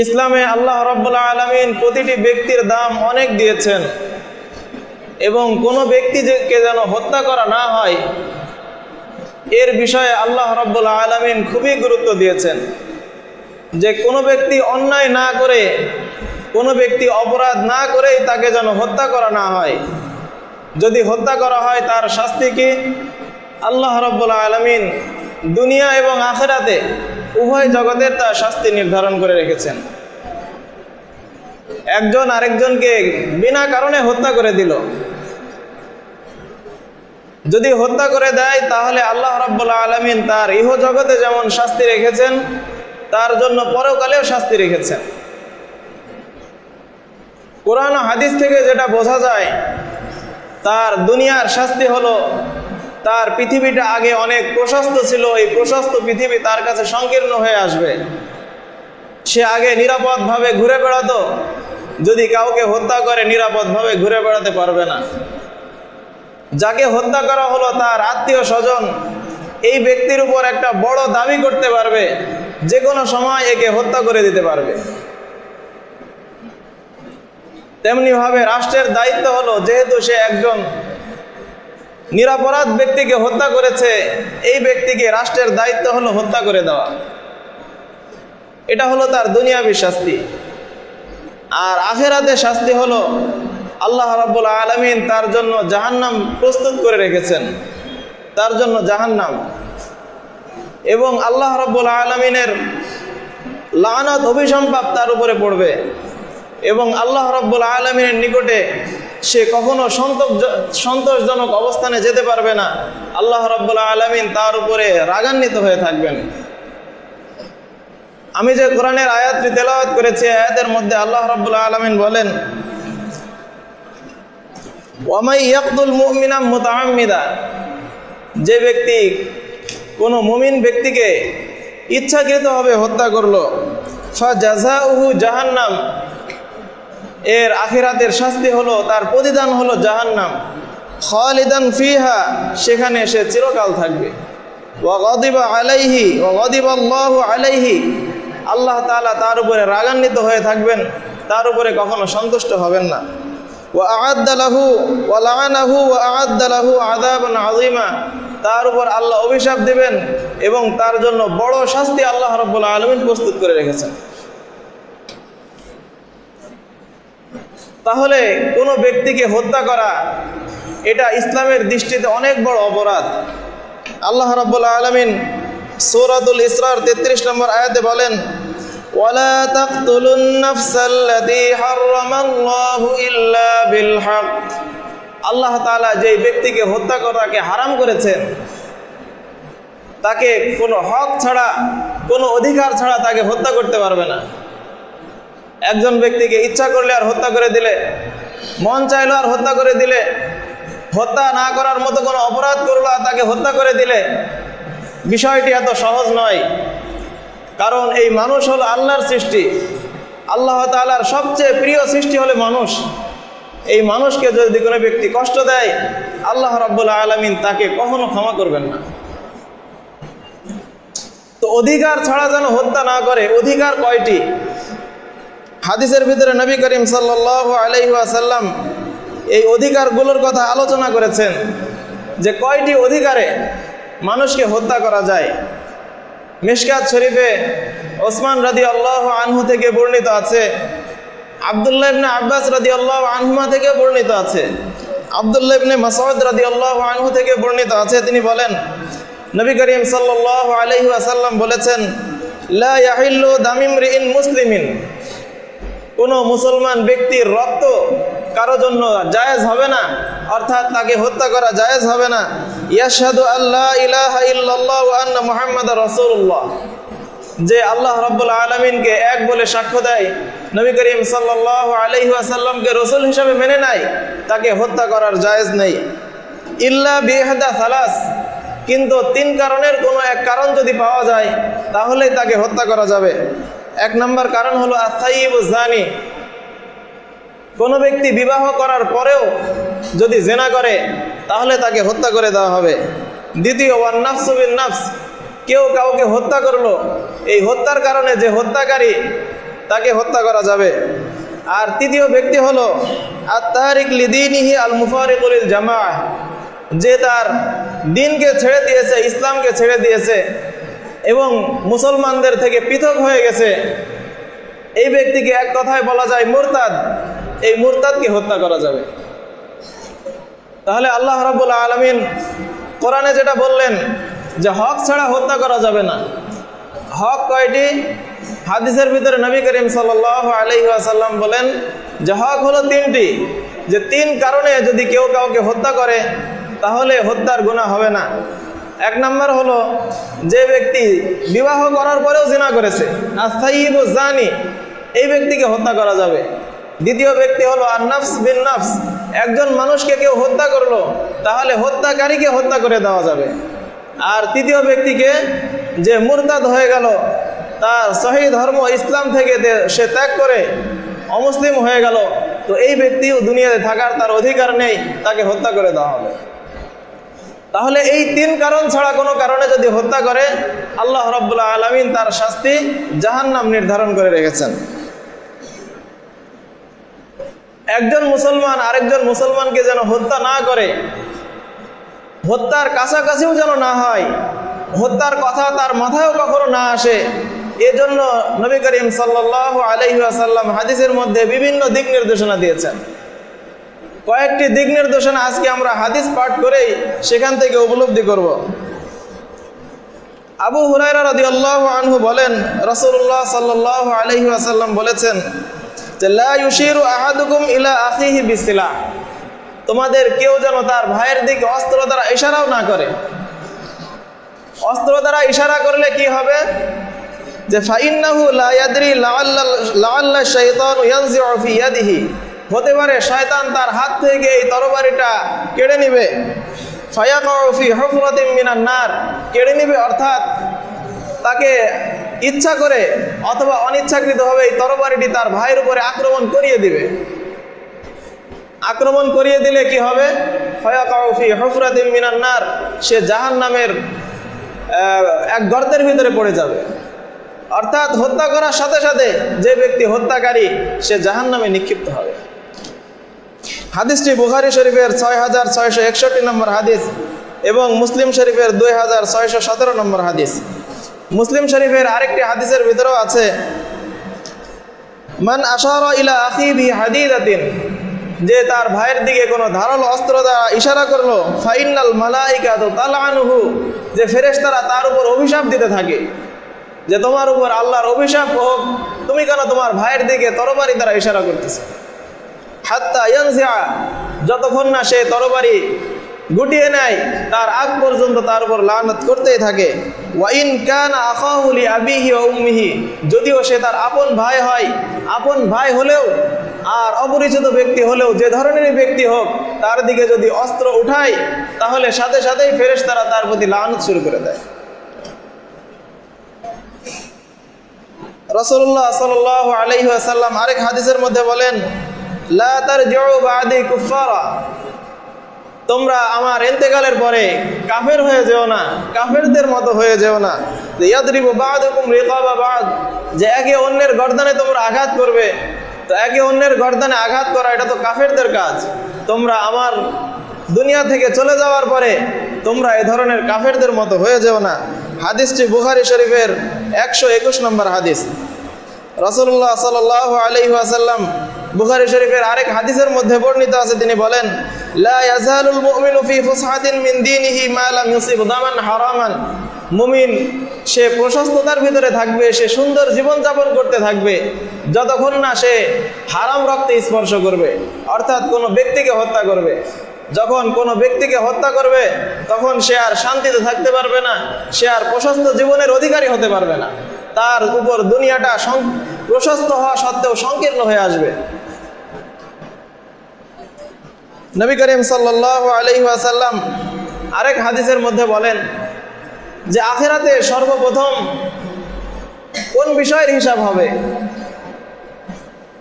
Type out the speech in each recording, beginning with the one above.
ইসলামে আল্লাহ রব্বুল্লা আলমিন প্রতিটি ব্যক্তির দাম অনেক দিয়েছেন। এবং কোনো ব্যক্তিকে যেন হত্যা করা না হয়, এর বিষয়ে আল্লাহ রব্বুল আলমিন খুবই গুরুত্ব দিয়েছেন। যে কোনো ব্যক্তি অন্যায় না করে, কোনো ব্যক্তি অপরাধ না করেই তাকে যেন হত্যা করা না হয়। যদি হত্যা করা হয়, তার শাস্তি কি? আল্লাহ রব্বুল আলমিন দুনিয়া এবং আখেরাতে উভয় জগতের তার শাস্তি নির্ধারণ করে রেখেছেন। একজন আরেকজনকে বিনা কারণে হত্যা করে দিল। যদি হত্যা করে দেয়, তাহলে আল্লাহ রাব্বুল আলমিন তার ইহ জগতে যেমন শাস্তি রেখেছেন, তার জন্য পরকালেও শাস্তি রেখেছেন। কোরআন হাদিস থেকে যেটা বোঝা যায়, তার দুনিয়ার শাস্তি হলো তার পৃথিবীটা আগে অনেক প্রশস্ত ছিল, এই প্রশস্ত পৃথিবী তার কাছে সংকীর্ণ হয়ে আসবে। সে আগে নিরাপদভাবে ঘুরে বেড়াতো, যদি কাউকে হত্যা করে নিরাপদভাবে ঘুরে বেড়াতে পারবে না। যাকে হত্যা করা হলো তার আত্মীয় স্বজন, এই ব্যক্তির উপর একটা বড় দাবি করতে পারবে, যে কোনো সময় একে হত্যা করে দিতে পারবে। তেমনিভাবে রাষ্ট্রের দায়িত্ব হলো, যেহেতু সে একজন নিরাপরাধ ব্যক্তিকে হত্যা করেছে, এই ব্যক্তিকে রাষ্ট্রের দায়িত্ব হলো হত্যা করে দেওয়া। এটা হলো তার দুনিয়াবী শাস্তি। আর আখেরাতে শাস্তি হলো আল্লাহ রাব্বুল আলমিন তার জন্য জাহান্নাম প্রস্তুত করে রেখেছেন। তার জন্য জাহান্নাম। এবং আল্লাহ রাব্বুল আলমিনের লানত অভিসম্পাপ তার উপরে পড়বে। এবং আল্লাহ রাব্বুল আলমিনের নিকটে সে কখনো সন্তোষ সন্তোষজনক অবস্থানে যেতে পারবে না। আল্লাহ রাব্বুল আলমিন তার উপরে রাগান্বিত হয়ে থাকবেন। আমি যে কোরআনের আয়াতটি তেলাওয়াত করেছি আয়াতের মধ্যে আল্লাহ রাব্বুল আলমিন বলেন যে ব্যক্তি কোনো মুমিন ব্যক্তিকে ইচ্ছাকৃতভাবে হত্যা করল জাহান্নাম এর আখিরাতের শাস্তি হলো, তার প্রতিদান হলো জাহান্নাম। খালিদান ফিহা, সেখানে সে চিরকাল থাকবে। আলাইহি আলাইহি। আল্লাহ তালা তার উপরে রাগান্বিত হয়ে থাকবেন, তার উপরে কখনো সন্তুষ্ট হবেন না। ওয়া আআদ্দালাহু ওয়া লাহু ও আআদ্দালাহু আযাবান আজিমা তার উপর আল্লাহ অভিশাপ দেবেন এবং তার জন্য বড় শাস্তি আল্লাহ রব্বুল আলমিন প্রস্তুত করে রেখেছেন। তাহলে কোনো ব্যক্তিকে হত্যা করা এটা ইসলামের দৃষ্টিতে অনেক বড় অপরাধ আল্লাহ রব্বুল আলমিন সৌরাতুল ইসরার তেত্রিশ নম্বর আয়াতে বলেন ولا تقتلوا النفس التي حرم الله إلا بالحق আল্লাহ তাআলা যে ব্যক্তিকে হত্যা করাকে হারাম করেছেন তাকে কোনো হক ছাড়া কোনো অধিকার ছাড়া তাকে হত্যা করতে পারবে না একজন ব্যক্তিকে ইচ্ছা করলে আর হত্যা করে দিলে, মন চাইলো আর হত্যা করে দিলে, হত্যা না করার মতো কোনো অপরাধ করল আর তাকে হত্যা করে দিলে, বিষয়টি এত সহজ নয়। কারণ এই মানুষ হলো আল্লাহর সৃষ্টি। আল্লাহ তালার সবচেয়ে প্রিয় সৃষ্টি হলে মানুষ। এই মানুষকে যদি কোনো ব্যক্তি কষ্ট দেয়, আল্লাহ রাব্বুল্লাহ আলমিন তাকে কখনো ক্ষমা করবেন না। তো অধিকার ছাড়া যেন হত্যা না করে, অধিকার কয়টি? হাদিসের ভিতরে নবী করিম সাল্লাহ আলহাসাল্লাম এই অধিকারগুলোর কথা আলোচনা করেছেন যে কয়টি অধিকারে মানুষকে হত্যা করা যায়। মিশকাত শরীফে ওসমান রাদি আল্লাহ আনহু থেকে বর্ণিত আছে, আবদুল্লাহ ইবনে আব্বাস রাদি আল্লাহ আনহুমা থেকে বর্ণিত আছে, আবদুল্লাহ ইবনে মাসউদ রাদি আল্লাহ আনহু থেকে বর্ণিত আছে। তিনি বলেন, নবী করিম আলাইহি ওয়াসাল্লাম বলেছেন, লা ইয়াহিল্লু দামিমরিইন মুসলিমিন। কোনো মুসলমান ব্যক্তির রক্ত কারও জন্য জায়েজ হবে না, অর্থাৎ তাকে হত্যা করা জায়েজ হবে না। ইয়াশহাদু আল্লাহ ইলাহা ইল্লাল্লাহ আন্না মুহাম্মাদার রাসূলুল্লাহ। যে আল্লাহ রাব্বুল আলামিনকে এক বলে সাক্ষ্য দেয়, নবী করিম সাল্লাল্লাহু আলাইহি ওয়াসাল্লামকে রাসূল হিসাবে মেনে নেয়, তাকে হত্যা করার জায়েজ নেই। ইল্লা বিহাদা সালাস। কিন্তু তিন কারণের কোনো এক কারণ যদি পাওয়া যায়, তাহলেই তাকে হত্যা করা যাবে। এক নম্বর কারণ হলো আসাইব জানি। কোনো ব্যক্তি বিবাহ করার পরেও যদি জেনা করে, তাহলে তাকে হত্যা করে দেওয়া হবে। দ্বিতীয়, ওয়ান নাফসুবিন নাফস, কেউ কাউকে হত্যা করল, এই হত্যার কারণে যে হত্যাকারী, তাকে হত্যা করা যাবে। আর তৃতীয় ব্যক্তি হলো আর তাহারিক লিদিনিহি আল মুফারিকুল জামা যে তার দিনকে ছেড়ে দিয়েছে, ইসলামকে ছেড়ে দিয়েছে। এবং মুসলমানদের থেকে পৃথক হয়ে গেছে। এই ব্যক্তিকে এক কথায় বলা যায় মুরতাদ। এই মুরতাদকে হত্যা করা যাবে। তাহলে আল্লাহ রাবুল আলমিন কোরআনে যেটা বললেন যে হক ছাড়া হত্যা করা যাবে না। হক কয়টি? হাদিসের ভিতরে নবী করিম সাল আলহি আসাল্লাম বলেন যে হক হলো তিনটি। যে তিন কারণে যদি কেউ কাউকে হত্যা করে, তাহলে হত্যার গুণা হবে না। এক নম্বর হলো, যে ব্যক্তি বিবাহ করার পরেও জিনা করেছে আস্থাইব জানি, এই ব্যক্তিকে হত্যা করা যাবে। দ্বিতীয় ব্যক্তি হলো আর নফস বিন নফস, একজন মানুষকে কেউ হত্যা করল, তাহলে হত্যাকারীকে হত্যা করে দেওয়া যাবে। আর তৃতীয় ব্যক্তিকে যে মুরতাদ হয়ে গেল, তার সহি ধর্ম ইসলাম থেকে সে ত্যাগ করে অমুসলিম হয়ে গেল, তো এই ব্যক্তিও দুনিয়াতে থাকার তার অধিকার নেই, তাকে হত্যা করে দেওয়া হবে। তাহলে এই তিন কারণ ছাড়া কোনো কারণে যদি হত্যা করে, আল্লাহ রব্বুল্লাহ আলমিন তার শাস্তি জাহান্নাম নির্ধারণ করে রেখেছেন। একজন মুসলমান আরেকজন মুসলমানকে যেন হত্যা না করে, হত্যার কাছাকাছিও যেন না হয়, হত্যার কথা তার মাথায়ও কখনো না আসে, এজন্য নবী করিম সাল্লাহ আলহিহাসাল্লাম হাদিসের মধ্যে বিভিন্ন দিক নির্দেশনা দিয়েছেন। কয়েকটি দিক নির্দেশনা আজকে আমরা হাদিস পাঠ করেই সেখান থেকে উপলব্ধি করব। আবু হুরাইরা রাদিয়াল্লাহু আনহু বলেন, রাসূলুল্লাহ সাল্লাল্লাহু আলাইহি ওয়াসাল্লাম বলেছেন যে, লা ইউশিরু আহাদুকুম ইলা আখিহি বিসিলাহ তোমাদের কেউ যেন তার ভাইয়ের দিকে অস্ত্র দ্বারা ইশারাও না করে। অস্ত্র দ্বারা ইশারা করলে কি হবে? যে, ফাইন্নাহু লা ইয়াদরি লাআল্লা লাআল্লা শাইতান ইয়ানজিউ ফি ইয়াদিহি। হতে পারে শয়তান তার হাত থেকে এই তরবারিটা কেড়ে নিবে। মিনান নার, কেড়ে নিবে অর্থাৎ তাকে ইচ্ছা করে অথবা অনিচ্ছাকৃতভাবে এই তরবারিটি তার ভাইয়ের উপরে আক্রমণ করিয়ে দিবে। আক্রমণ করিয়ে দিলে কি হবে? ফয়াকাউফি হফরাতিম মিনান নার, সে জাহান নামের এক গর্তের ভিতরে পড়ে যাবে। অর্থাৎ হত্যা করার সাথে সাথে যে ব্যক্তি হত্যাকারী, সে জাহান নামে নিক্ষিপ্ত হবে। হাদিসটি বুখারি শরীফের ছয় হাজার ছয়শো একষট্টি নম্বর হাদিস এবং মুসলিম শরীফের দুই হাজার ছয়শো সতেরো নম্বর হাদিস। মুসলিম শরীফের আরেকটি হাদিসের ভিতরেও আছে, মান আশার ইলা আখিবি হাদিদাতিন যে তার ভাইয়ের দিকে কোনো ধারালো অস্ত্র দ্বারা ইশারা করল ফাইনাল মালাইকা তো তালানুহু যে ফেরেশতারা তার উপর অভিশাপ দিতে থাকে, যে তোমার উপর আল্লাহর অভিশাপ হোক, তুমি কেন তোমার ভাইয়ের দিকে তরবারি দ্বারা ইশারা করতেছে? যতক্ষণ না সে তরবারি গুটিয়ে নেয়, তার আগ পর্যন্ত তার উপর লানত করতেই থাকে। ওয়াইন কান আখাহুলি আবিহি উম্মিহি, যদিও সে তার আপন ভাই হয়, আপন ভাই হলেও আর অপরিচিত ব্যক্তি হলেও যে ধরনেরই ব্যক্তি হোক, তার দিকে যদি অস্ত্র উঠায়, তাহলে সাথে সাথেই ফেরেস তারা তার প্রতি লানত শুরু করে দেয়। রসল্লাহ সাল আলহি আসাল্লাম আরেক হাদিসের মধ্যে বলেন বাদি তোমরা আমার এন্তেকালের পরে কাফের হয়ে যেও না, কাফেরদের মতো হয়ে যেও না। যে ইয়াদরিব বাদুকুম রিকাবা বাদ। যে একে অন্যের গর্দানে তোমরা আঘাত করবে, তো একে অন্যের গর্দানে আঘাত করা এটা তো কাফেরদের কাজ। তোমরা আমার দুনিয়া থেকে চলে যাওয়ার পরে তোমরা এ ধরনের কাফেরদের মতো হয়ে যেও না। হাদিসটি বুখারি শরীফের একশো একুশ নম্বর হাদিস। রসুল্লাহ সাল আলহি আসাল্লাম বুখারি শরীফের আরেক হাদিসের মধ্যে বর্ণিত আছে, তিনি বলেন, লা ইয়াজালুল মুমিনু ফি ফুসহাতিন মিন দীনিহি মা লাম ইউসিব দামান হারামান। মুমিন, সে প্রশস্ততার ভিতরে থাকবে, সে সুন্দর জীবন যাপন করতে থাকবে, যতক্ষণ না সে হারাম রক্তে স্পর্শ করবে, অর্থাৎ কোনো ব্যক্তিকে হত্যা করবে। যখন কোনো ব্যক্তিকে হত্যা করবে, তখন সে আর শান্তিতে থাকতে পারবে না, সে আর প্রশস্ত জীবনের অধিকারী হতে পারবে না। তার উপর দুনিয়াটা প্রশস্ত হওয়া সত্ত্বেও সংকীর্ণ হয়ে আসবে। নবী করিম সাল্লাহ আলহিহাসাল্লাম আরেক হাদিসের মধ্যে বলেন যে আখেরাতে সর্বপ্রথম কোন বিষয়ের হিসাব হবে?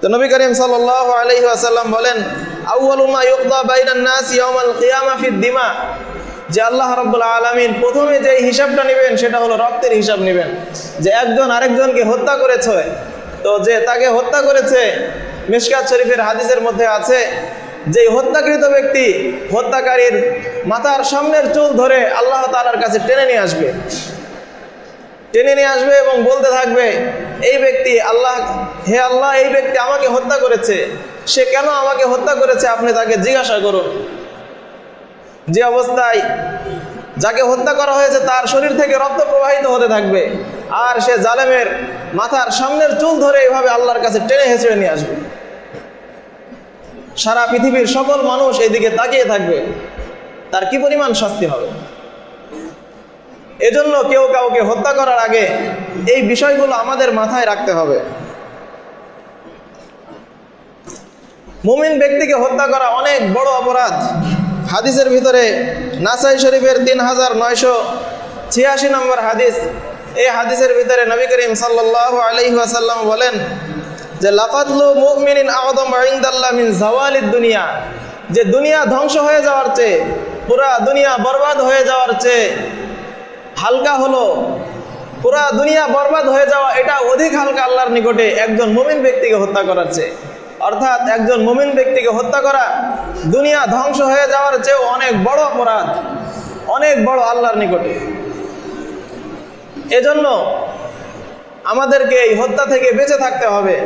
তো নবী করিম সাল্লাহ আলহি আসাল্লাম বলেন আউ্বালুমা ইউকদা বাইনান নাস ইয়াউমাল কিয়ামা দিমা। যে আল্লাহ রাব্বুল আলামিন প্রথমে যে হিসাবটা নেবেন, সেটা হলো রক্তের হিসাব নেবেন। যে একজন আরেকজনকে হত্যা করেছে, তো যে তাকে হত্যা করেছে, মিশকাত শরীফের হাদিসের মধ্যে আছে যে হত্যাকৃত ব্যক্তি হত্যাকারীর মাথার সামনের চুল ধরে আল্লাহ তালার কাছে টেনে নিয়ে আসবে। টেনে নিয়ে আসবে এবং বলতে থাকবে, এই ব্যক্তি আল্লাহ, হে আল্লাহ, এই ব্যক্তি আমাকে হত্যা করেছে। সে কেন আমাকে হত্যা করেছে? আপনি তাকে জিজ্ঞাসা করুন। যে অবস্থায় যাকে হত্যা করা হয়েছে, তার শরীর থেকে রক্ত প্রবাহিত হতে থাকবে। আর সে জালেমের মাথার সামনের চুল ধরে এইভাবে আল্লাহর কাছে টেনে হেঁচড়ে নিয়ে আসবে। সারা পৃথিবীর সকল মানুষ এদিকে তাকিয়ে থাকবে। তার কি পরিমাণ শাস্তি হবে? এজন্য কেউ কাউকে হত্যা করার আগে এই বিষয়গুলো আমাদের মাথায় রাখতে হবে। মুমিন ব্যক্তিকে হত্যা করা অনেক বড় অপরাধ। হাদিসের ভিতরে নাসাই শরীফের তিন হাজার নয়শো ছিয়াশি নম্বর হাদিস। এই হাদিসের ভিতরে নবী করিম সাল্লাহ আলহিহাসাল্লাম বলেন যে লাফাতলু মুমিনিন আদম ইনদাল্লাহ মিন জাওয়ালিদ দুনিয়া। যে, দুনিয়া ধ্বংস হয়ে যাওয়ার চেয়ে, পুরা দুনিয়া বরবাদ হয়ে যাওয়ার চেয়ে হালকা হলো। পুরা দুনিয়া বরবাদ হয়ে যাওয়া, এটা অধিক হালকা আল্লাহর নিকটে একজন মুমিন ব্যক্তিকে হত্যা করার চেয়ে। অর্থাৎ একজন মুমিন ব্যক্তিকে হত্যা করা, দুনিয়া ধ্বংস হয়ে যাওয়ার চেয়েও অনেক বড় অপরাধ, অনেক বড় আল্লাহর নিকটে। এজন্য আমাদেরকে এই হত্যা থেকে বেঁচে থাকতে হবে।